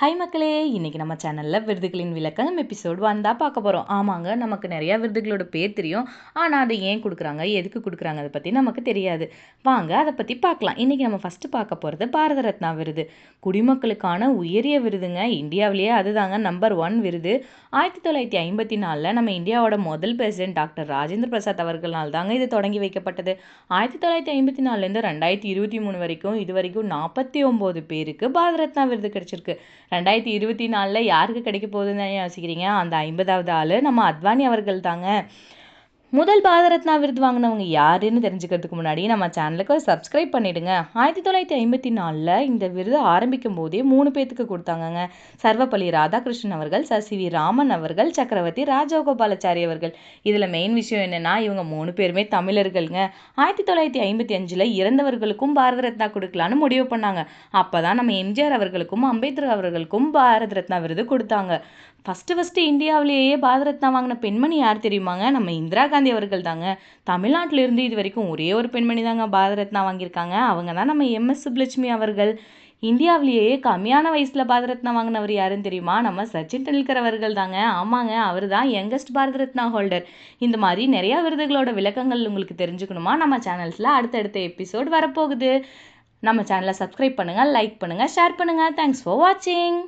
High மக்களே இன்றைக்கி நம்ம சேனலில் விருதுகளின் விளக்கம் எபிசோட் வந்தால் பார்க்க போகிறோம் ஆமாங்க நமக்கு நிறையா விருதுகளோட பேர் தெரியும். ஆனால் அதை ஏன் கொடுக்குறாங்க எதுக்கு கொடுக்குறாங்க அதை பற்றி நமக்கு தெரியாது. வாங்க அதை பற்றி பார்க்கலாம். இன்றைக்கி நம்ம ஃபஸ்ட்டு பார்க்க போகிறது பாரத ரத்னா விருது. குடிமக்களுக்கான உயரிய விருதுங்க. இந்தியாவிலேயே அதுதாங்க நம்பர் ஒன் விருது. ஆயிரத்தி தொள்ளாயிரத்தி ஐம்பத்தி நாலில் நம்ம இந்தியாவோட முதல் பிரசிடென்ட் டாக்டர் ராஜேந்திர பிரசாத் அவர்களால் தாங்க இது தொடங்கி வைக்கப்பட்டது. ஆயிரத்தி தொள்ளாயிரத்தி ஐம்பத்தி நாலுலேருந்து ரெண்டாயிரத்தி இருபத்தி மூணு வரைக்கும் இது வரைக்கும் நாற்பத்தி ஒம்பது பேருக்கு பாரத ரத்னா விருது கிடைச்சிருக்கு. ரெண்டாயிரத்தி இருபத்தி நாலில் யாருக்கு கிடைக்க போகுதுன்னு யோசிக்கிறீங்க? அந்த ஐம்பதாவது ஆள் நம்ம அத்வானி அவர்கள் தாங்க முதல் பாரத ரத்னா விருது வாங்கினவங்க யாருன்னு தெரிஞ்சுக்கிறதுக்கு முன்னாடி நம்ம சேனலுக்கு சப்ஸ்கிரைப் பண்ணிவிடுங்க ஆயிரத்தி தொள்ளாயிரத்தி ஐம்பத்தி நாலில் இந்த விருது ஆரம்பிக்கும் போதே மூணு பேர்த்துக்கு கொடுத்தாங்கங்க. சர்வப்பள்ளி ராதாகிருஷ்ணன் அவர்கள் சர் சி வி ராமன் அவர்கள் சக்கரவர்த்தி ராஜகோபாலாச்சாரி அவர்கள். இதில் மெயின் விஷயம் என்னென்னா இவங்க மூணு பேருமே தமிழர்கள்ங்க. ஆயிரத்தி தொள்ளாயிரத்தி ஐம்பத்தி அஞ்சில் இறந்தவர்களுக்கும் பாரத ரத்னா கொடுக்கலான்னு முடிவு பண்ணாங்க. அப்போ தான் நம்ம எம்ஜிஆர் அவர்களுக்கும் அம்பேத்கர் அவர்களுக்கும் பாரத ரத்னா விருது கொடுத்தாங்க. ஃபஸ்ட்டு ஃபஸ்ட்டு இந்தியாவிலேயே பாரத ரத்னா வாங்கின பெண்மணி யார் தெரியுமாங்க? நம்ம இந்திரா காந்தி காந்தி அவர்கள் தாங்க தமிழ்நாட்டிலிருந்து இது வரைக்கும் ஒரே ஒரு பெண்மணி தாங்க பாரத ரத்னா வாங்கியிருக்காங்க. அவங்க தான் நம்ம எம்எஸ் சுப்லட்சுமி அவர்கள். இந்தியாவிலேயே கம்மியான வயசில் பாரத ரத்னா வாங்கினவர் யாருன்னு தெரியுமா? நம்ம சச்சின் டெண்டுல்கர் அவர்கள் தாங்க ஆமாங்க அவர் தான் யங்கஸ்ட் பாரத ரத்னா ஹோல்டர் இந்த மாதிரி நிறையா விருதுகளோட விளக்கங்கள் உங்களுக்கு தெரிஞ்சுக்கணுமா? நம்ம சேனல்ஸில் அடுத்தடுத்த எபிசோட் வரப்போகுது. நம்ம சேனலை சப்ஸ்கிரைப் பண்ணுங்கள் லைக் பண்ணுங்கள் ஷேர் பண்ணுங்கள் தேங்க்ஸ் ஃபார் வாட்சிங்